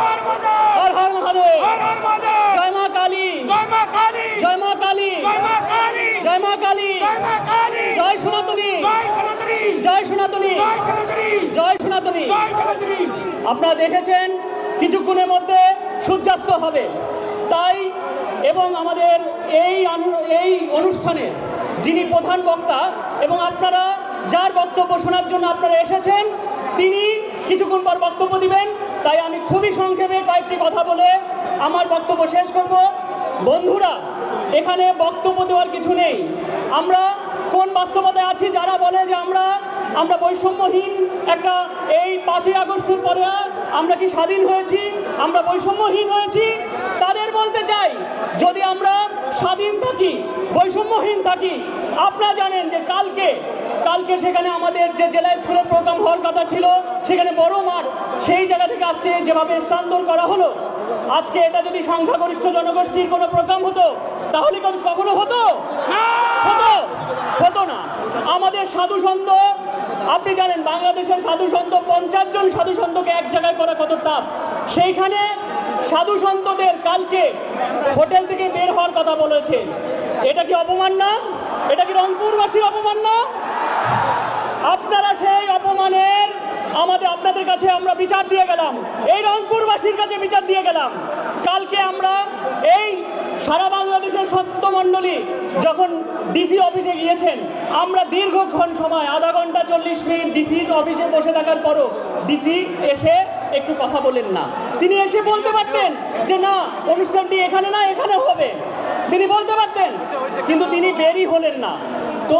হর হর মহাদেব। জয় মা কালী। জয় মা কালী। জয় মা কালী। জয় সনাতনী। জয় সনাতনী। জয় সনাতনী। আপনারা দেখেছেন কিছুক্ষণের মধ্যে সূর্যাস্ত হবে। তাই এবং আমাদের এই এই অনুষ্ঠানে যিনি প্রধান বক্তা এবং আপনারা যার বক্তব্য শোনার জন্য আপনারা এসেছেন তিনি কিছুক্ষণ পর বক্তব্য দিবেন। তাই আমি খুবই সংক্ষেপে কয়েকটি কথা বলে আমার বক্তব্য শেষ করব। বন্ধুরা, এখানে বক্তব্য দেওয়ার কিছু নেই। আমরা কোন বাস্তবতায় আছি যারা বলে যে আমরা আমরা বৈষম্যহীন একটা এই পাঁচই আগস্টের পরে আমরা কি স্বাধীন হয়েছি? আমরা বৈষম্যহীন হয়েছি? তাদের বলতে চাই, যদি আমরা স্বাধীন থাকি, বৈষম্যহীন থাকি, আপনারা জানেন যে কালকে কালকে সেখানে আমাদের যে জেলা স্কুলের প্রোগ্রাম হওয়ার কথা ছিল সেখানে বড় মাঠ সেই জায়গা থেকে আজকে যেভাবে স্থানান্তর করা হলো আজকে এটা যদি সংখ্যাগরিষ্ঠ জনগোষ্ঠীর কোনো প্রোগ্রাম হতো তাহলে কখনো হতো? হতো হতো না। আমাদের সাধু সন্ত আপনি জানেন বাংলাদেশের সাধু সন্ত পঞ্চাশ জন সাধু সন্তকে এক জায়গায় করা কত টাফ সেইখানে সাধু সন্তদের কালকে হোটেল থেকে বের হওয়ার কথা বলেছে। এটা কি অপমান না? এটা কি রংপুরবাসীর অপমান না? আপনারা সেই অপমানের আমাদের, আপনাদের কাছে আমরা বিচার দিয়ে গেলাম। এই রংপুরবাসীর কাছে বিচার দিয়ে গেলাম। কালকে আমরা এই সারা বাংলাদেশের সত্য মণ্ডলী যখন ডিসি অফিসে গিয়েছেন, আমরা দীর্ঘক্ষণ সময়, আধা ঘণ্টা চল্লিশ মিনিট ডিসির অফিসে বসে থাকার পরও ডিসি এসে একটু কথা বলেন না। তিনি এসে বলতে পারতেন যে, না, অনুষ্ঠানটি এখানে না, এখানে হবে। তিনি বলতে পারতেন, কিন্তু তিনি বেরি হলেন না। তো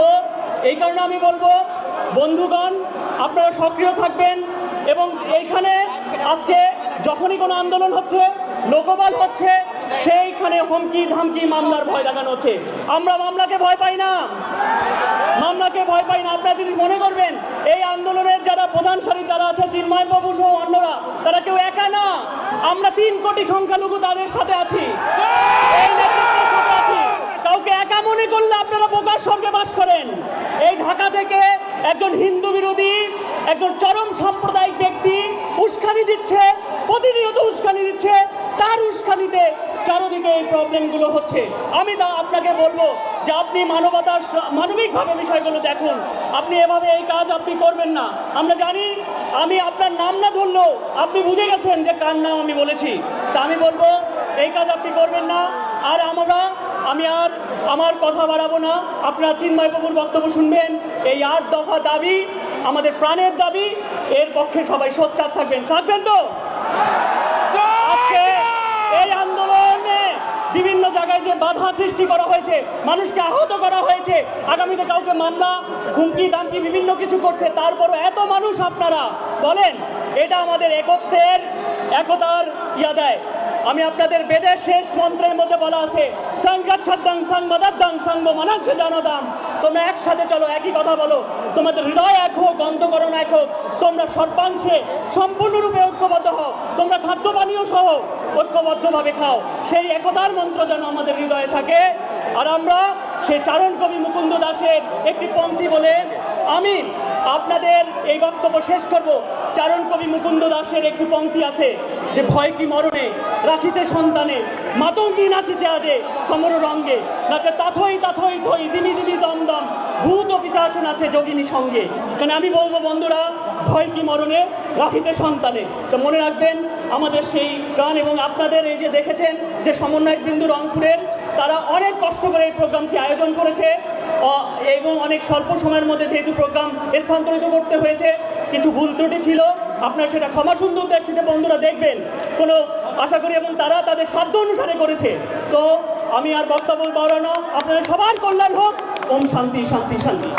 এই কারণে আমি বলব বন্ধুগণ, আপনারা সক্রিয় থাকবেন এবং এইখানে আজকে যখনই কোনো আন্দোলন হচ্ছে, লোকবল হচ্ছে, সেইখানে হুমকি ধামকি মামলার ভয় দেখানো হচ্ছে। আমরা মামলাকে ভয় পাই না। মামলাকে ভয় পাই না। আপনারা যদি মনে করবেন, এই আন্দোলনের যারা প্রধান সারি, যারা আছে, চিন্ময় বাবু সহ অন্যরা, তারা কেউ একা না। আমরা তিন কোটি সংখ্যালঘু তাদের সাথে আছি। কাউকে একা মনে করলে আপনারা বোকার সঙ্গে বাস করেন। একজন হিন্দু বিরোধী, একজন চরম সাম্প্রদায়িক ব্যক্তি উস্কানি দিচ্ছে, প্রতিনিয়ত উস্কানি দিচ্ছে, তার উস্কানিতে চারদিকে এই প্রবলেমগুলো হচ্ছে। আমি তা আপনাকে বলব যে আপনি মানবতার মানবিকভাবে বিষয়গুলো দেখুন। আপনি এভাবে এই কাজ আপনি করবেন না। আমরা জানি, আমি আপনার নাম না ধরলেও আপনি বুঝে গেছেন যে কার নাম আমি বলেছি। তা আমি বলব, এই কাজ আপনি করবেন না। আর আমরা আমি আর আমার কথা বাড়াবো না। আপনারা চিন্ময় বাবুর বক্তব্য শুনবেন। এই আট দফা দাবি আমাদের প্রাণের দাবি। এর পক্ষে সবাই সোচ্চার থাকবেন। থাকবেন তো? আজকে এই আন্দোলনে বিভিন্ন জায়গায় যে বাধা সৃষ্টি করা হয়েছে, মানুষকে আহত করা হয়েছে, আগামীতে কাউকে মামলা, হুমকি, দামকি, বিভিন্ন কিছু করছে, তারপরও এত মানুষ আপনারা, বলেন, এটা আমাদের একত্বের একতার ইয়া দেয়। আমি আপনাদের বেদের শেষ মন্ত্রের মধ্যে বলা আছে তোমরা একসাথে চলো, একই কথা বলো। তোমাদের হৃদয় এক হোক অন্তকরণ এক হোক। তোমরা সর্বাংশে সম্পূর্ণরূপে ঐক্যবদ্ধ হও। তোমরা খাদ্য পানীয় সহ ঐক্যবদ্ধভাবে খাও। সেই একতার মন্ত্র যেন আমাদের হৃদয়ে থাকে। আর আমরা সেই চারণ কবি মুকুন্দ দাসের একটি পংক্তি বলে আমি আপনাদের এই বক্তব্য শেষ করব। চারণ কবি মুকুন্দ দাসের একটি পংক্তি আছে। যে ভয় কি মরণে, রাখিতে সন্তানে, মাতঙ্গি নাচিছে আজে, সমর রঙ্গে, নাচে তাথই তাথই থই দিমি দিমি দম দম, ভূত পিচাসন আছে যোগিনী সঙ্গে। কারণ আমি বলব বন্ধুরা, ভয় কি মরণে, রাখিতে সন্তানে। তো মনে রাখবেন, আমাদের সেই গান এবং আপনাদের এই যে দেখেছেন যে সমন্বয়ক বিন্দু রংপুরের, তারা অনেক কষ্ট করে এই প্রোগ্রামটি আয়োজন করেছে। এবং অনেক স্বল্প সময়ের মধ্যে যেহেতু প্রোগ্রাম স্থানান্তরিত করতে হয়েছে, কিছু ভুল ত্রুটি ছিল আপনারা সেটা ক্ষমা সুন্দর দৃষ্টিতে বন্ধুরা দেখবেন। কোনো আশা করি এবং তারা তাদের সাধ্য অনুসারে করেছে। তো আমি আর বক্তব্য বাড়ানো আপনাদের সবার কল্যাণ হোক। ওম শান্তি শান্তি শান্তি।